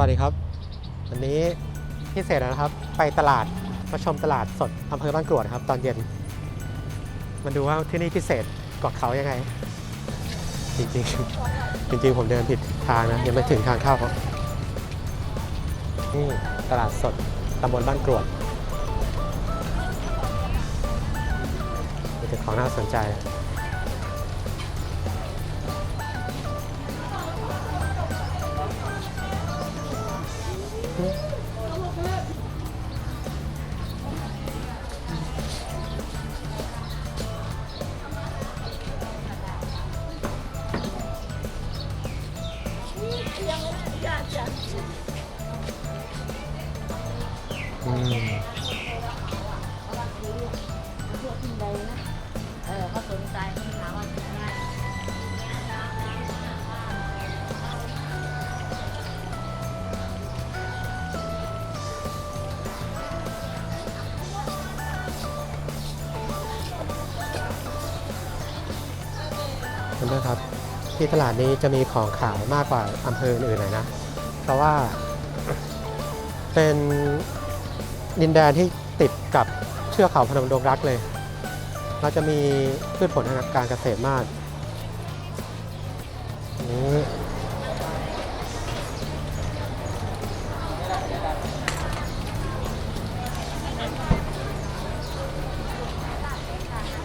วัสดีครับ วันนี้พิเศษนะครับ ไปตลาดมาชมตลาดสดอำเภอบ้านกรวดครับ ตอนเย็นมาดูว่าที่นี่พิเศษกว่าเขายังไง จริงๆ จริง ๆ ผมเดินผิดทางนะ ยังไม่ถึงทางเข้าเขานี่ตลาดสดตำบลบ้านกรวดมีแต่ของน่าสนใจ เพื่อนๆครับ ที่ตลาดนี้จะมีของขายมากกว่าอำเภออื่นๆหน่อยนะ เพราะว่าเป็นดินแดนที่ติดกับเชือกเขาพนมดงรักเลย เราจะมีพืชผลทางการเกษตรมากนี่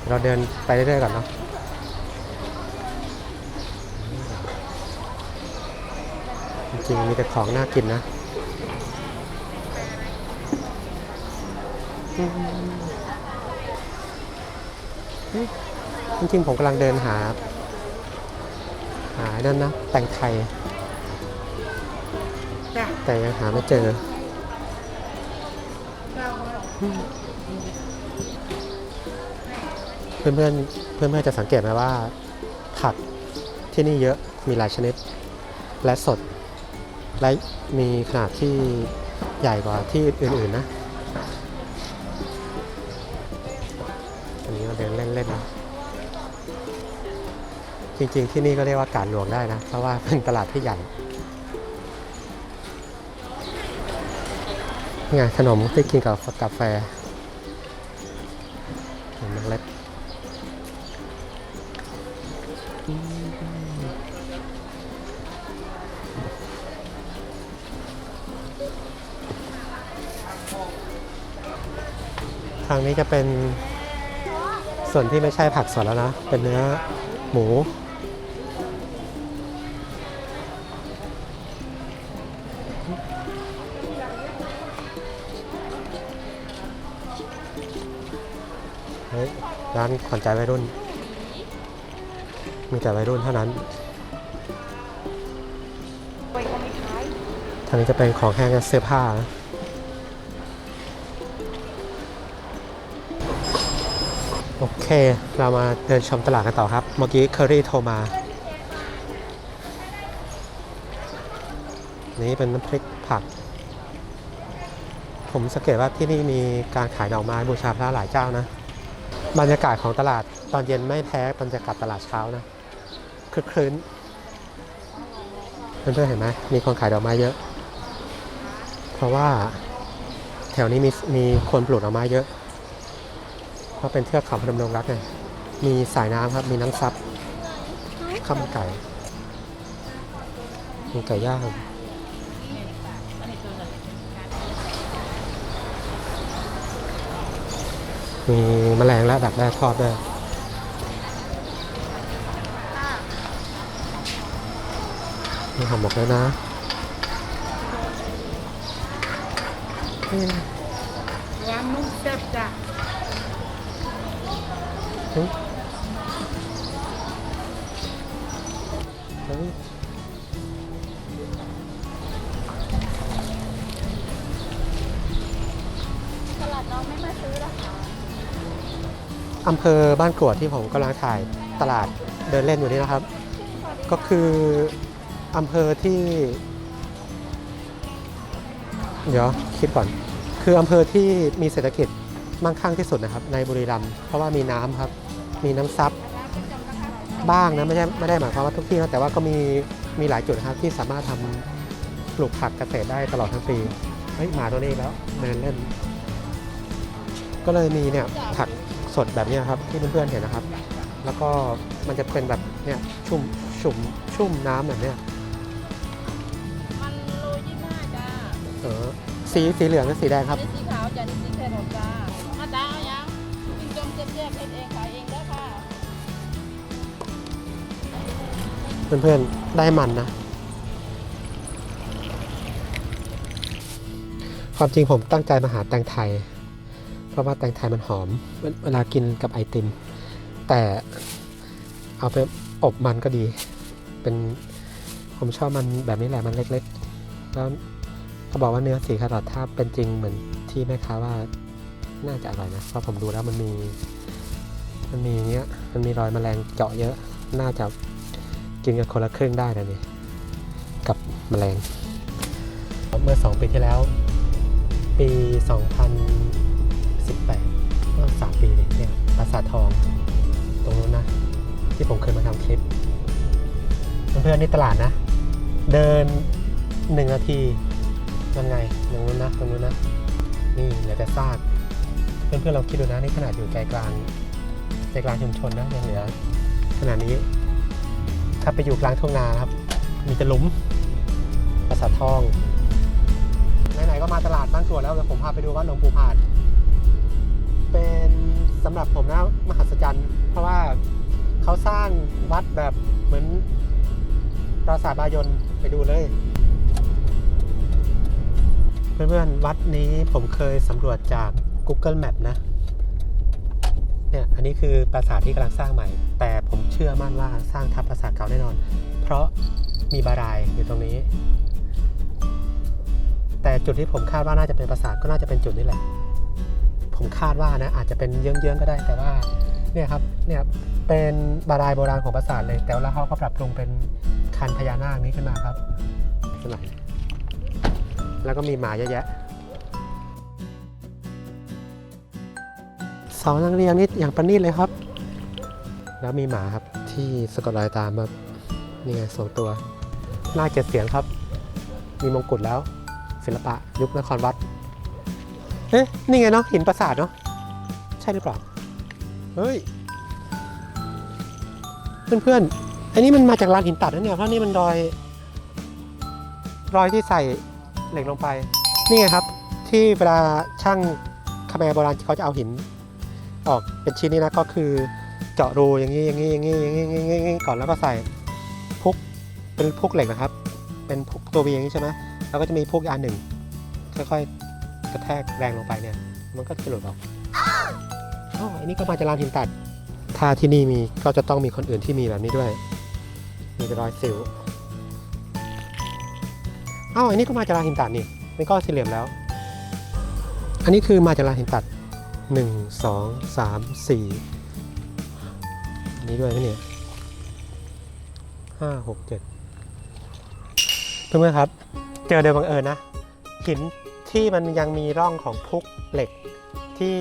เราเดินไปเรื่อยๆก่อนเนาะ จริงๆ มีแต่ของน่ากินนะอืมเฮ้ยจริงๆผมกำลังเดินหา หานั่นนะ แตงไทย แต่ยังหาไม่เจออืมเพื่อนเพื่อนๆเพื่อนเพื่อนๆจะสังเกตไหมว่า ผักที่นี่เยอะมีหลายชนิด และสด และมีขนาดที่ใหญ่กว่าที่อื่นๆนะ อันนี้เราเดินเล่นๆนะจริงๆที่นี่ก็เรียกว่ากาดหลวงได้นะ เพราะว่าเป็นตลาดที่ใหญ่นี่ไงขนมที่กินกับกาแฟขนมเล็ก ทางนี้จะเป็นส่วนที่ไม่ใช่ผักสดแล้วนะ เป็นเนื้อหมูเฮ้ยร้านขวัญใจวัยรุ่น มีแต่วัยรุ่นเท่านั้น ทางนี้จะเป็นของแห้งและเสื้อผ้านะ โอเค เรามาเดินชมตลาดกันต่อครับ เมื่อกี้เคอรี่โทรมา นี่เป็นน้ำพริกผัก ผมสังเกตว่าที่นี่มีการขายดอกไม้บูชาพระหลายเจ้านะ บรรยากาศของตลาดตอนเย็นไม่แพ้บรรยากาศตลาดเช้านะคึกคลื้นเพื่อนๆเห็นไหมมีคนขายดอกไม้เยอะ เพราะว่าแถวนี้มีมีคนปลูกดอกไม้เยอะ เพราะเป็นเทือกเขาพนมดงรักไงมีสายน้ำครับมีน้ำซับข้าวมันไก่มีไก่ย่างมีแมลงและดักแด้ทอดด้วยมีห่อหมกแล้วนะอืมร้านนุ่มแซ่บจ้ะ ฮ้ยเฮ้ยตลาดน้องไม่มาซื้อหรอคะอำเภอบ้านกรวดที่ผมกำลังถ่ายตลาดเดินเล่นอยู่นี่นะครับ ก็คืออำเภอที่ เดี๋ยวคิดก่อน คืออำเภอที่มีเศรษฐกิจมั่งคั่งที่สุดนะครับ ในบุรีรัมย์เพราะว่ามีน้ำครับ มีน้ำซับบ้างนะไม่ใช่ไม่ได้หมายความว่าทุกที่นะแต่ว่าก็มีมีหลายจุดนะครับที่สามารถทำปลูกผักเกษตรได้ตลอดทั้งปีเฮ้ยหมาตัวนี้อีกแล้วเดินเล่น ก็เลยมีเนี่ยผักสดแบบเนี้ยครับที่เพื่อนๆเห็นนะครับ แล้วก็มันจะเป็นแบบเนี่ยชุ่มชุ่มชุ่มน้ำแบบเนี้ยมันโลยี่ห้าจ้าเออสีสีเหลืองกับสีแดงครับนี่สีขาวจ้านี่สีแครอทจ้ามาตาเอายังกินจมเจ็บแยกเฮ็ดเองขายเอง เพื่อนๆ ได้มันนะ ความจริงผมตั้งใจมาหาแตงไทย เพราะว่าแตงไทยมันหอม เวลากินกับไอติม แต่เอาไปอบมันก็ดี เป็นผมชอบมันแบบนี้แหละ มันเล็กๆ แล้วเขาบอกว่าเนื้อสีคาร์ลอทถ้าเป็นจริงเหมือนที่แม่ค้าว่าน่าจะอร่อยนะ เพราะผมดูแล้วมันมี มันมีเนี้ย มันมีรอยแมลงเจาะเยอะ น่าจะ กินกันคนละครึ่งได้นะนี่กับแมลง เมื่อ 2 ปีที่แล้ว ปี 2018ก็3ปีเลยเนี่ยปราสาททอง ตรงนู้นนะ ที่ผมเคยมาทำคลิป เพื่อนๆนี่ตลาดนะ เดิน 1 นาทียังไงตรงนู้นนะตรงนู้นนะ นี่เหลือแต่ซากเพื่อนๆเราคิดดูนะนี่ขนาดอยู่ใจกลางใจกลางชุมชนนะยังเหลือขนาดนี้ ถ้าไปอยู่กลางทุ่งนาครับ มีแต่หลุมปราสาททอง ไหนๆก็มาตลาดบ้านสวนแล้วเดี๋ยวผมพาไปดูวัดหลวงปู่ผาด เป็นสำหรับผมนะมหัศจรรย์ เพราะว่าเขาสร้างวัดแบบเหมือนปราสาทบายนไปดูเลย เพื่อนๆวัดนี้ผมเคยสำรวจจาก Google Map นะเนี่ยอันนี้คือปราสาทที่กำลังสร้างใหม่ แต่ เชื่อมั่นว่าสร้างทับปราสาทเก่าแน่นอน เพราะมีบารายอยู่ตรงนี้ แต่จุดที่ผมคาดว่าน่าจะเป็นปราสาทก็น่าจะเป็นจุดนี้แหละ ผมคาดว่านะอาจจะเป็นเยื้องๆก็ได้แต่ว่าเนี่ยครับเนี่ยเป็นบารายโบราณของปราสาทเลย แต่ว่าเขาก็ปรับปรุงเป็นคันพญานาคนี้ขึ้นมาครับสมัยแล้วก็มีหมาเยอะแยะเสานังเรียงนี่อย่างประณีตเลยครับ แล้วมีหมาครับที่สะกดรอยตามแบบนี่ไงสองตัวหน้าเจ็ดเสียงครับ มีมงกุฎแล้ว ศิลปะยุคนครวัดเอ๊ะนี่ไงเนาะหินปราสาทเนาะใช่หรือเปล่าเฮ้ยเพื่อนๆอันนี้มันมาจากลานหินตัดนะเนี่ยเพราะนี่มันรอย รอยที่ใส่เหล็กลงไป นี่ไงครับ ที่เวลาช่างคาแมโบราณเขาจะเอาหิน ออกเป็นชิ้นนี้นะก็คือ เจาะรูอย่างนี้อย่างนี้อย่างนี้อย่างนี้อย่างนี้อย่างนี้ก่อนแล้วก็ใส่พุกเป็นพุกเหล็กนะครับ เป็นพุกตัววีอย่างนี้ใช่ไหมแล้วก็จะมีพุกอันหนึ่งค่อยๆกระแทกแรงลงไปเนี่ย มันก็จะหลุดออกอ๋ออันนี้ก็มาจากลานหินตัด ถ้าที่นี่มีก็จะต้องมีคนอื่นที่มีแบบนี้ด้วย มีรอยสิวอ้าวอันนี้ก็มาจากลานหินตัดนี่นี่ก็สี่เหลี่ยมแล้ว อันนี้คือมาจากลานหินตัดหนึ่งสองสามสี่ นี้ด้วยนะเนี่ยห้าหกเจ็ดเพื่อนๆครับ เจอโดยบังเอิญนะ หินที่มันยังมีร่องของพุกเหล็กที่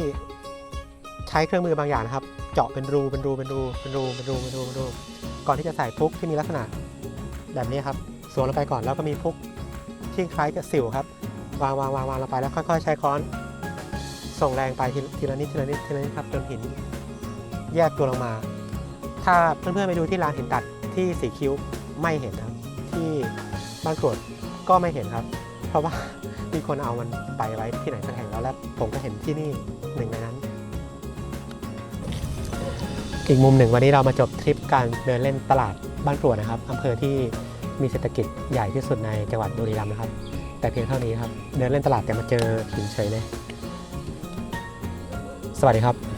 ใช้เครื่องมือบางอย่างนะครับ เจาะเป็นรูเป็นรูเป็นรูเป็นรูเป็นรูเป็นรูเป็นรูก่อนที่จะใส่พุกที่มีลักษณะ แบบนี้ครับสวมลงไปก่อนแล้วก็มีพุกที่คล้ายกับสิวครับวางวางวางวางลงไปแล้วค่อยๆ ใช้ค้อน ส่งแรงไปทีทีละนิดทีละนิดทีละนิดครับจนหิน แยกตัวลงมา ถ้าเพื่อนๆไปดูที่ลานหินตัดที่สีคิ้วไม่เห็นครับ ที่บ้านกรวดก็ไม่เห็นครับ เพราะว่ามีคนเอามันไปไว้ที่ไหนสักแห่งแล้วและผมก็เห็นที่นี่หนึ่งในนั้น อีกมุมหนึ่งวันนี้เรามาจบทริปการเดินเล่นตลาดบ้านกรวดนะครับอำเภอที่มีเศรษฐกิจใหญ่ที่สุดในจังหวัดบุรีรัมย์นะครับ แต่เพียงเท่านี้ครับ เดินเล่นตลาดแต่มาเจอหินเฉยเลย สวัสดีครับ